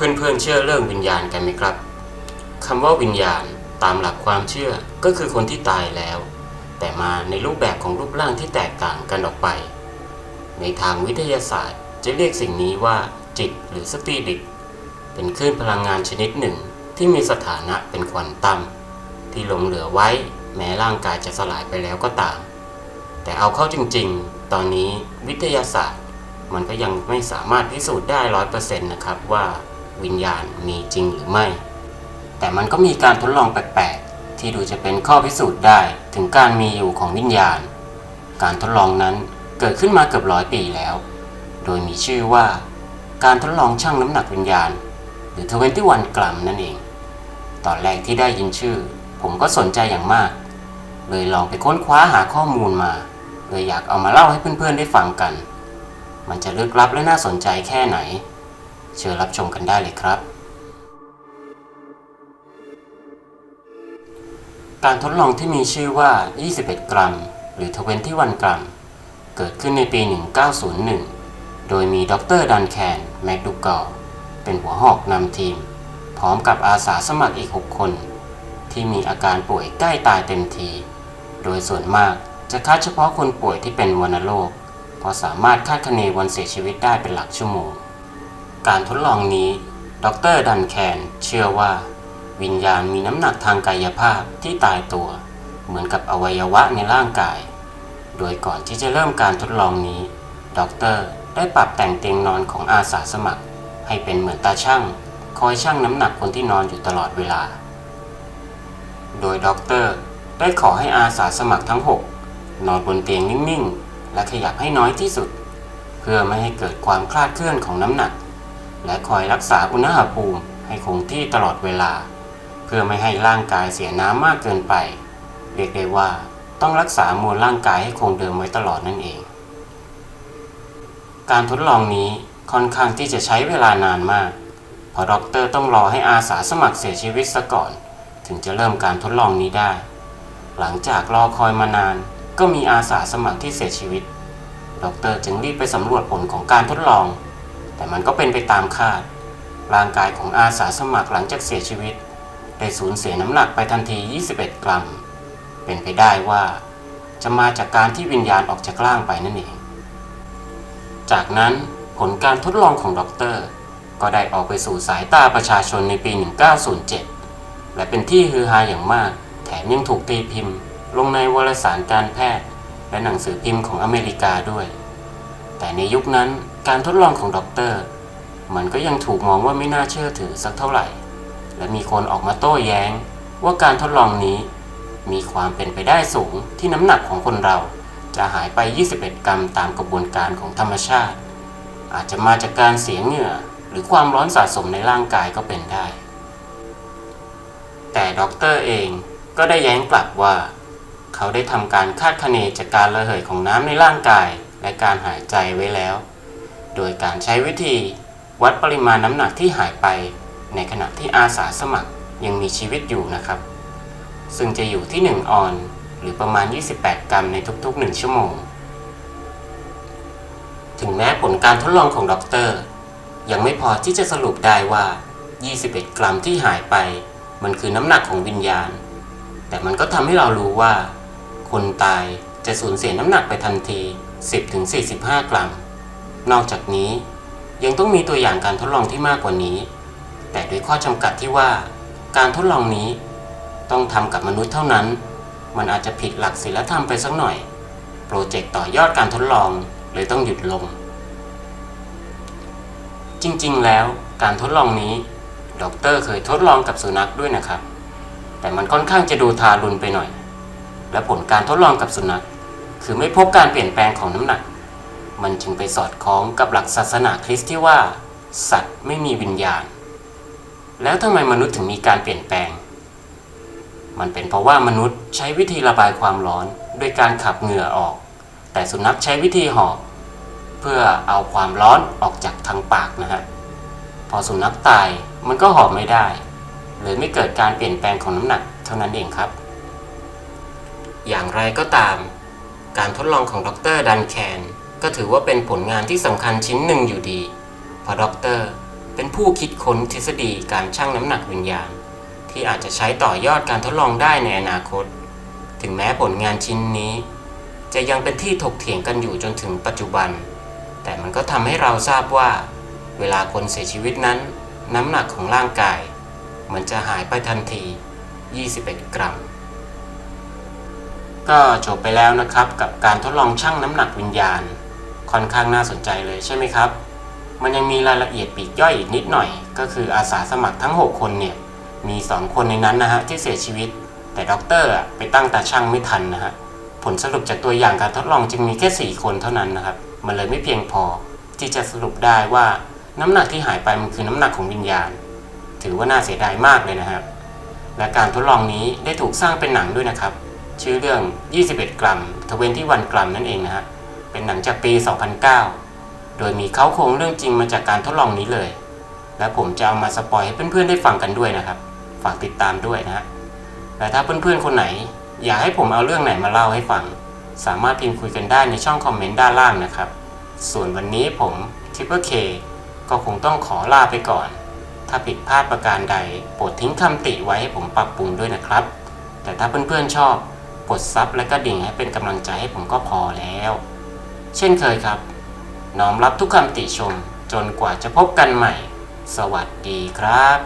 เพื่อนๆเชื่อเรื่องวิญญาณกันไหมครับคำว่าวิญญาณตามหลักความเชื่อก็คือคนที่ตายแล้ว แต่มาในรูปแบบของรูปร่างที่แตกต่างกันออกไป ในทางวิทยาศาสตร์จะเรียกสิ่งนี้ว่าจิตหรือสปิริตเป็นคลื่นพลังงานชนิดหนึ่งที่มีสถานะเป็นควอนตัมที่หลงเหลือไว้แม้ร่างกายจะสลายไปแล้วก็ตาม แต่เอาเข้าจริงๆ ตอนนี้วิทยาศาสตร์มันก็ยังไม่สามารถพิสูจน์ได้ร้อยเปอร์เซ็นต์นะครับว่า วิญญาณมีจริงหรือไม่ แต่มันก็มีการทดลองแปลกๆ ที่ดูจะเป็นข้อพิสูจน์ได้ถึงการมีอยู่ของวิญญาณ การทดลองนั้นเกิดขึ้นมาเกือบร้อยปีแล้ว โดยมีชื่อว่า การทดลองชั่งน้ำหนักวิญญาณ หรือ 21 กรัมนั่นเอง ตอนแรกที่ได้ยินชื่อ ผมก็สนใจอย่างมาก เลยลองไปค้นคว้าหาข้อมูลมาเลยอยากเอามาเล่าให้เพื่อนๆได้ฟังกัน มันจะลึกลับและน่าสนใจแค่ไหน เชิญรับชมกันได้เลยครับ การทดลองที่มีชื่อว่า 21 กรัม หรือ 21 กรัม เกิดขึ้นในปี 1901 โดยมีดรดันแคนแมคดูกอเป็นหัวหอกนำทีม พร้อมกับอาสาสมัครอีก 6 คน ที่มีอาการป่วยใกล้ตายเต็มที โดยส่วนมากจะคัดเฉพาะคนป่วยที่เป็นวัณโรคเพราะสามารถคาดคะเนวันเสียชีวิตได้เป็นหลักชั่วโมง การทดลองนี้ดรดันแคนเชื่อว่า วิญญาณมีน้ำหนักทางกายภาพที่ตายตัว เหมือนกับอวัยวะในร่างกาย โดยก่อนที่จะเริ่มการทดลองนี้ดรได้ปรับแต่งเตียงนอนของอาสาสมัคร ให้เป็นเหมือนตาช่าง คอยชั่งน้ำหนักคนที่นอนอยู่ตลอดเวลา โดยด็อกเตอร์ได้ขอให้อาสาสมัครทั้ง 6 นอนบนเตียงนิ่ง ๆ และขยับให้น้อยที่สุด เพื่อไม่ให้เกิดความคลาดเคลื่อนของน้ำหนัก และคอยรักษาอุณหภูมิให้คงที่ตลอดเวลา เพื่อไม่ให้ร่างกายเสียน้ำมากเกินไป เรียกได้ว่าต้องรักษามวลร่างกายให้คงเดิมไว้ตลอดนั่นเอง การทดลองนี้ค่อนข้างที่จะใช้เวลานานมากเพราะด็อกเตอร์ต้องรอให้อาสาสมัครเสียชีวิตซะก่อน ถึงจะเริ่มการทดลองนี้ได้ หลังจากรอคอยมานาน ก็มีอาสาสมัครที่เสียชีวิตด็อกเตอร์จึงรีบไปสำรวจผลของการทดลอง แต่มันก็เป็นไปตามคาด ร่างกายของอาสาสมัครหลังจากเสียชีวิต ได้สูญเสียน้ำหนักไปทันที 21 กรัม เป็นไปได้ว่า จะมาจากการที่วิญญาณออกจากร่างไปนั่นเอง จากนั้นผลการทดลองของด็อกเตอร์ ก็ได้ออกไปสู่สายตาประชาชนในปี 1907 และเป็นที่ฮือฮาอย่างมาก แถมยังถูกตีพิมพ์ ลงในวารสารการแพทย์ และหนังสือพิมพ์ของอเมริกาด้วย แต่ในยุคนั้นการทดลองของด็อกเตอร์ มันก็ยังถูกมองว่าไม่น่าเชื่อถือสักเท่าไหร่ และมีคนออกมาโต้แย้ง ว่าการทดลองนี้มีความเป็นไปได้สูงที่น้ำหนักของคนเรา จะหายไป 21 กรัมตามกระบวนการของธรรมชาติ อาจจะมาจากการเสียเหงื่อหรือความร้อนสะสมในร่างกายก็เป็นได้ แต่ด็อกเตอร์เองก็ได้แย้งกลับว่า เขาได้ทำการคาดคะเนจากการระเหยของน้ำในร่างกาย และการหายใจไว้แล้ว โดยการใช้วิธีวัดปริมาณน้ำหนักที่หายไป ในขณะที่อาสาสมัครยังมีชีวิตอยู่นะครับ ซึ่งจะอยู่ที่ 1 ออน หรือประมาณ 28 กรัมในทุกๆ 1 ชั่วโมง ถึงแม้ผลการทดลองของด็อกเตอร์ ยังไม่พอที่จะสรุปได้ว่า 21 กรัมที่หายไป มันคือน้ำหนักของวิญญาณ แต่มันก็ทำให้เรารู้ว่า คนตายจะสูญเสียน้ำหนักไปทันที 10-45 กรัม นอกจากนี้ยังต้องมีตัวอย่างการทดลองที่มากกว่านี้ แต่ด้วยข้อจำกัดที่ว่าการทดลองนี้ ต้องทำกับมนุษย์เท่านั้น มันอาจจะผิดหลักศีลธรรมไปสักหน่อย โปรเจกต์ต่อยอดการทดลองเลยต้องหยุดลง จริงๆ แล้วการทดลองนี้ด็อกเตอร์เคยทดลองกับสุนัขด้วยนะครับ แต่มันค่อนข้างจะดูทารุณไปหน่อย และผลการทดลองกับสุนัข คือไม่พบการเปลี่ยนแปลงของน้ำหนัก มันจึงไปสอดคล้องกับหลักศาสนาคริสต์ที่ว่า สัตว์ไม่มีวิญญาณ แล้วทำไมมนุษย์ถึงมีการเปลี่ยนแปลง มันเป็นเพราะว่ามนุษย์ใช้วิธีระบายความร้อนด้วยการขับเหงื่อออก แต่สุนัขใช้วิธีหอบเพื่อเอาความร้อนออกจากทางปากนะฮะ พอสุนัขตายมันก็หอบไม่ได้เลยไม่เกิดการเปลี่ยนแปลงของน้ำหนักเท่านั้นเองครับ อย่างไรก็ตาม การทดลองของดรดันแคนก็ถือว่าเป็นผลงานที่สำคัญชิ้นหนึ่งอยู่ดีเพราะด็อกเตอร์เป็นผู้คิดค้นทฤษฎีการชั่งน้ำหนักวิญญาณ ที่อาจจะใช้ต่อยอดการทดลองได้ในอนาคต ถึงแม้ผลงานชิ้นนี้ จะยังเป็นที่ถกเถียงกันอยู่จนถึงปัจจุบัน แต่มันก็ทำให้เราทราบว่า เวลาคนเสียชีวิตนั้น น้ำหนักของร่างกาย มันจะหายไปทันที 21 กรัม ก็จบไปแล้วนะครับ กับการทดลองชั่งน้ำหนักวิญญาณ ค่อนข้างน่าสนใจเลยใช่ไหมครับ มันยังมีรายละเอียดปีกย่อยอีกนิดหน่อย ก็คืออาสาสมัครทั้ง 6 คนเนี่ยมี 2 คนในนั้นนะฮะที่เสียชีวิต แต่ด็อกเตอร์อะไปตั้งตาช่างไม่ทันนะฮะผลสรุปจากตัวอย่างการทดลองจึงมีแค่ 4 คนเท่านั้นนะครับ มันเลยไม่เพียงพอที่จะสรุปได้ว่าน้ำหนักที่หายไปมันคือน้ำหนักของวิญญาณ ถือว่าน่าเสียดายมากเลยนะครับ และการทดลองนี้ได้ถูกสร้างเป็นหนังด้วยนะครับ ชื่อเรื่อง 21 กรัม21กรัมนั่นเองนะฮะ เป็นหนังจากปี 2009 โดยมีเขาโครงเรื่องจริงมาจากการทดลองนี้เลย และผมจะเอามาสปอยให้เพื่อนๆได้ฟังกันด้วยนะครับ ฝากติดตามด้วยนะฮะ และถ้าเพื่อนๆคนไหน อยากให้ผมเอาเรื่องไหนมาเล่าให้ฟัง สามารถพิมพ์คุยกันได้ในช่องคอมเมนต์ด้านล่างนะครับ ส่วนวันนี้ผมทิปเปอร์เคก็คงต้องขอลาไปก่อน ถ้าผิดพลาดประการใด โปรดทิ้งคำติไว้ให้ผมปรับปรุงด้วยนะครับ แต่ถ้าเพื่อนๆชอบ กดซับและก็ดิ่งให้เป็นกำลังใจให้ผมก็พอแล้ว เช่นเคยครับ น้อมรับทุกคำติชมจนกว่าจะพบกันใหม่ สวัสดีครับ